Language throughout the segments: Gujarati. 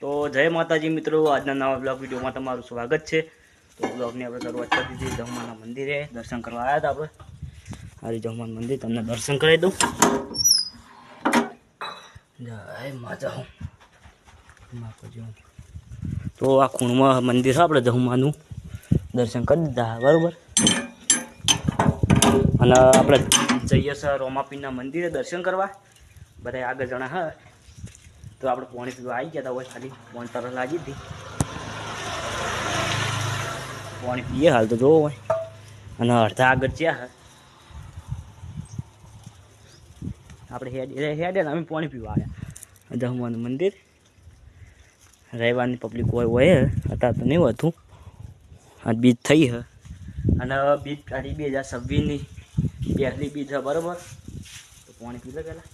તો જય માતાજી મિત્રો, આજના નવા બ્લોગ વિડીયોમાં તમારું સ્વાગત છે. તો બ્લોગની આપણે શરૂઆત કરી દીધી જહમાના મંદિરે દર્શન કરવા આવ્યા હતા આપણે. હારી જહમાન મંદિર, તમને દર્શન કરાવી દઉં. જય માતા તો આ ખૂણમાં મંદિર છે આપણે જહમાનું દર્શન કરી દીધા, બરાબર? અને આપણે જઈએ છીએ રોમાપીના મંદિરે દર્શન કરવા. બધા આગળ જણા હા તો આપણે પોણી પીવા આવી ગયા હતા હોય ખાલી પોણી તરસ લાગી હતી પોણી પીએ હાલ તો જોવો હોય અને અડધા આગળ જ્યાં હે આપણે હેડ હેડે ને અમે પોણી પીવા આવ્યા જમવાનું મંદિર રવિવારની પબ્લિક હોય હોય હે. અત્યારે તો નહીં હતું આ બીજ થઈ હે અને બીજ કાઢી બે હજાર છવ્વીસની પહેલી બીજ છે બરાબર તો પાણી પી લે પહેલાં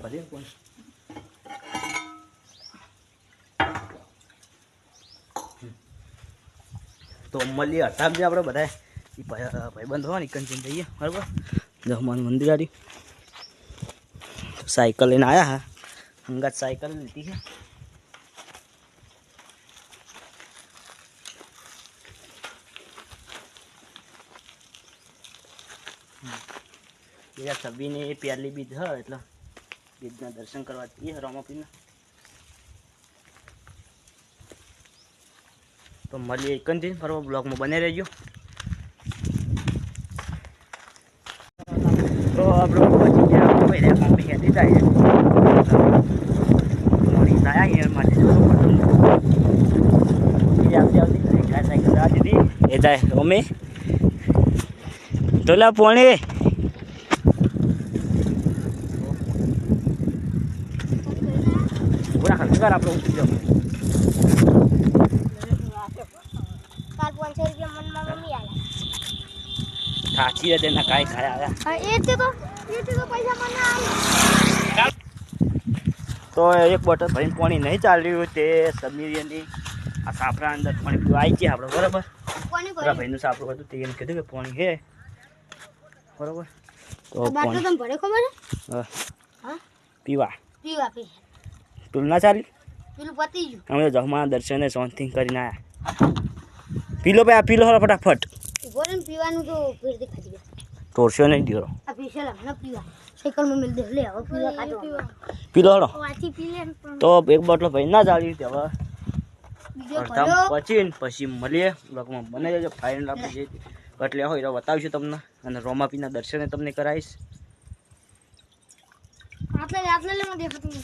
પછી કોણ તો મળીએ. હટાવ જે આપણે બધા એ ભાઈબંધ હોય ને કંચન જઈએ. બરાબર? જહમાન મંદિર આડી સાયકલ લઈને આવ્યા હા. હંગાત સાયકલ લીધી છે. બીજા છવ્વીસની પહેલી બીજ હ, એટલે બીજના દર્શન કરવા જઈએ રામાપીરના તો મળીએ એક જ ફરવા બ્લોગમાં. બને રહેજો. તો આપણે પછી ગયા ભાઈ રે મમ્મી કહેતી થાય મોડી લાયા અહીંયા માટે. આવતી દીધી એ જાય. અમે. તો લા પોણી. ખર્ચા આપણે ઉતરી જાવ સાચી હતી ના કાંઈ ખાયા આવ્યા. તો એક બોટલ ભરીને પાણી નહીં ચાલ્યું તે સમીરિયની આ સાપરા અંદર પાણી પીવા આવી ગયા આપણે બરાબર? કોની ભાઈનું સાપરું હતું તે એને કીધું કે પાણી હે. બરાબર? તો પાણી. ભરે ખબર હા, હા. પીવા. પીવા પી પેલું ના ચાલી? પેલું પતી ગયું. અમે જમવાના દર્શને શાંતિ કરીને આવ્યા પીલો ભાઈ આ પીલો હરો ફટાફટ. ઊભો પીવાનું તો ફેરથી ખાધી ગયા તોડશો નહીં દીરો આ પીસેલ હમણાં પીવા. સાયકલમાં મિલ દે લે હવે પીવા કાઢો. પીલો હરો વાથી તો એક બોટલો ભાઈ ના ચાલી તે હવે. પચીને પછી મળીએ. બ્લોગમાં બને જજો ફાઇનલ આપણે જે એટલે હોય તો બતાવીશું તમને. અને રોમાપીના દર્શને તમને કરાવીશ. આટલે આટલે મને દેખાતું.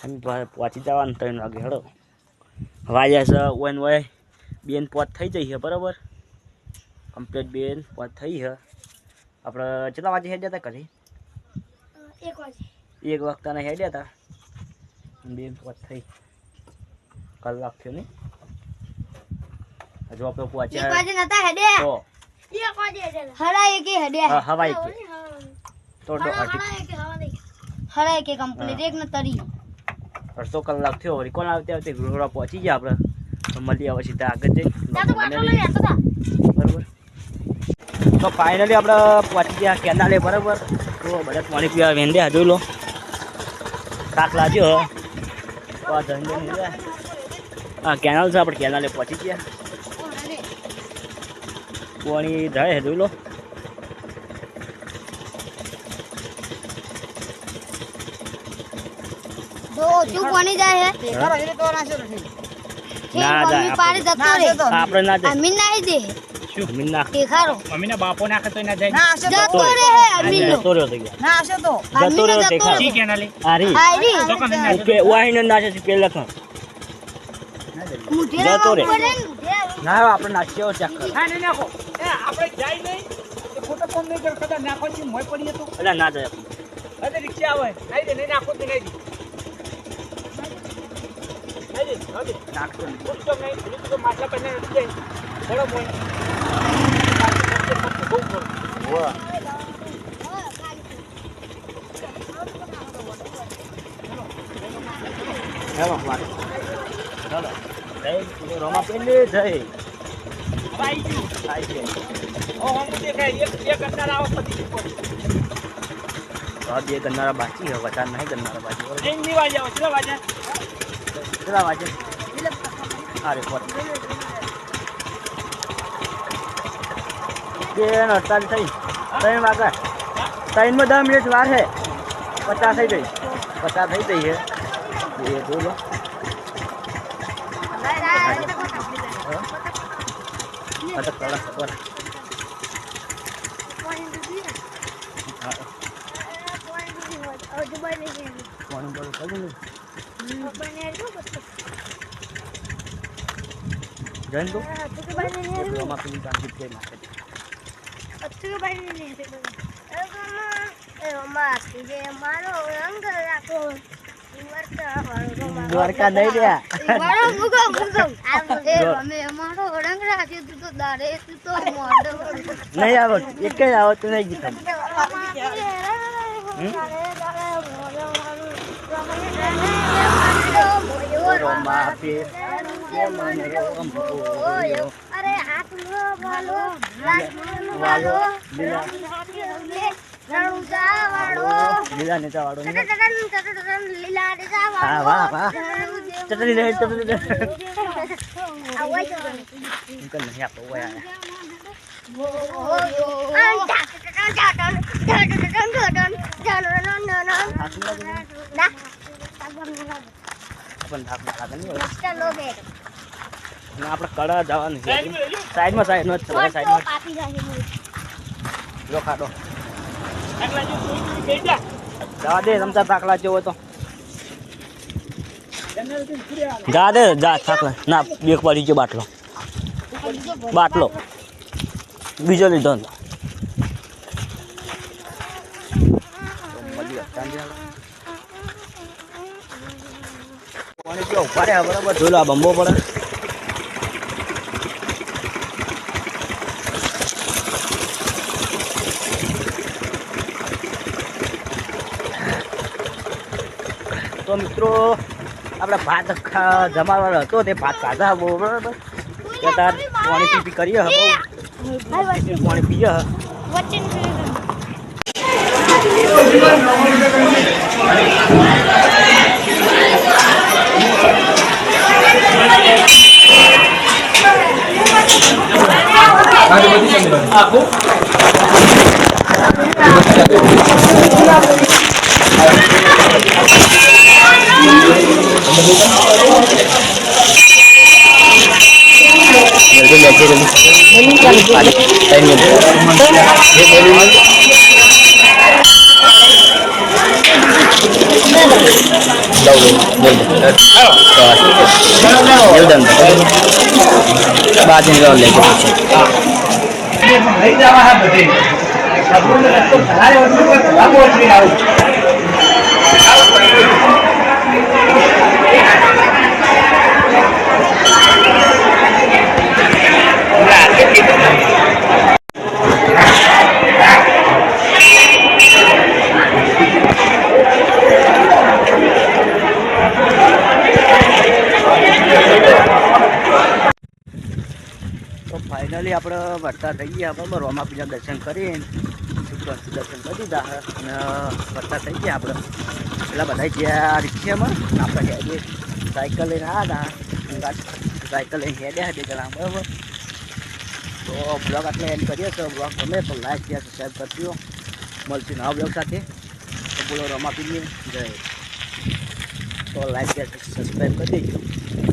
તમે પહોંચી જવાનું ત્રણ વાગે હળો વાગ્યા છે વન વય બેન પોત થઈ જઈ છે બરાબર? કમ્પ્લીટ બેન પોત થઈ છે. આપણે કેટલા વાગે હેડ્યા હતા ઘરે? એક વાગે. એક વખતના હેડ્યા હતા? બેન પોત થઈ. કલાક થયો નહીં? હજુ આપણે એક પહોંચ્યા વાગે નતા હેડે તો. એક વાગે હેડે હરા એકે. હેડે. હા, હવા એકે. તો અઢી હરા કે કમ્પ્લીટ એક ન તરી. અડધો કલાક થયો વળી કોણ આવતી આવતી ગૃહરા પહોંચી ગયા આપણે? તો મળીએ હવે સીધા આગળ જઈ. બરાબર. તો ફાઇનલી આપણે પહોંચી ગયા કેનાલે બરાબર. તો બધા પાણી પીવા વેંદે હજુ લો. શાક લાગ્યો હા. કેનાલ છે આપણે કેનાલે પહોંચી ગયા. પાણી જાય હજુ લો જો તું કોની જાય હે? ના જાય પાડે જતો રે આપણે ના જાય. અમીન નાઈ દે શું? મીન નાખ અમીન ના બાપો ના ખતો ના જાય. ના જતો રે હે અમીન નો જતો રહ્યો થઈ ગયા. ના આશો તો. જતો અમીન રહ્યો. જતો દેખાય. ઠીક એના લે આરી આરી તો કમ ના ઉપે વાહીને ના છે પેલા લખણ જતો રે. રે ને. ના આપણે નાખ્યો ચેક કર. હા નહીં નાખો. એ આપણે જાય નહીં. ખોટો કોમ નહીં કર કદા નાખો છે મોય પડીએ તો અલા ના જાય. અરે રિક્ષા આવે. આઈ દે નહીં નાખો તો નહીં અંતર આવો પછી હવે બે ગન્નારા બાકી વધારે નહીં ગન્નારા બાકી. કેટલા વાગે અરે ફોર બે અડતાલીસ થઈ. ત્રણ વાગ્યા. ત્રણમાં દસ મિનિટ વાર છે. પચાસ થઈ ગઈ. પચાસ થઈ ગઈ છે. એ જોઈ લો અટક કલાક પર ફોન પર કરી લે જઈને તો આમાં ito કાંતિ કે mano, મારો રંગ રાખો દ્વારકા નહીં રહ્યા મારો મુગો મુગો એ અમે અમારો રંગ રાખ્યો તું તો દાડે તું તો મોઢો નહીં આવો એક જ આવો તો નહીં જીతం લીલા નેતા વાળો લીલા હા વાળો વાહ વાહ ચટણી રહે ચટણી આવાય અંકલ નહીં આપો ઓય આયા આપણને થાક ના લાગે નહીં. અને આપણે કડા જવાનું છે. સાઈડમાં સાઈડમાં જ છે સાઈડમાં જો. ખાડો. જવા દે રમતા થાકલા જેવો તો. જા દે જા થાકલા. ના એક પડી ગયો બાટલો. બાટલો. બીજો લીધો. રહ્યા બરાબર. જોઈ લો, આ બંબો પડે. તો મિત્રો, આપણે ભાત જમાવાનો હતો, તે ભાત ખાધા બહુ બરાબર? તાર પાણી પી પી કરીએ બહુ. પાણી પીએ હવે. Aku? Ini kan, kan, kan time બાદની લઈ જવા આપણે વળતા થઈ ગયા બરાબર પૂજા દર્શન કરીને શુક્રવારથી દર્શન કરી દીધા અને વરસાદ થઈ ગયા આપણે. પેલા બધા ગયા રિક્ષામાં, આપણે હેડે સાયકલ લઈને આવ્યા હતા. સાયકલ લઈને હેડ્યા હતી જણા બરાબર. તો બ્લોગ આટલે એન્ડ કરીએ તો બ્લોગ ગમે તો લાઈક શેર સબસ્ક્રાઈબ કરજો. મળશું નવા બ્લોગ સાથે. બોલો રમાપીની. જય. તો લાઈક શેર સબસ્ક્રાઈબ કરી દેજો.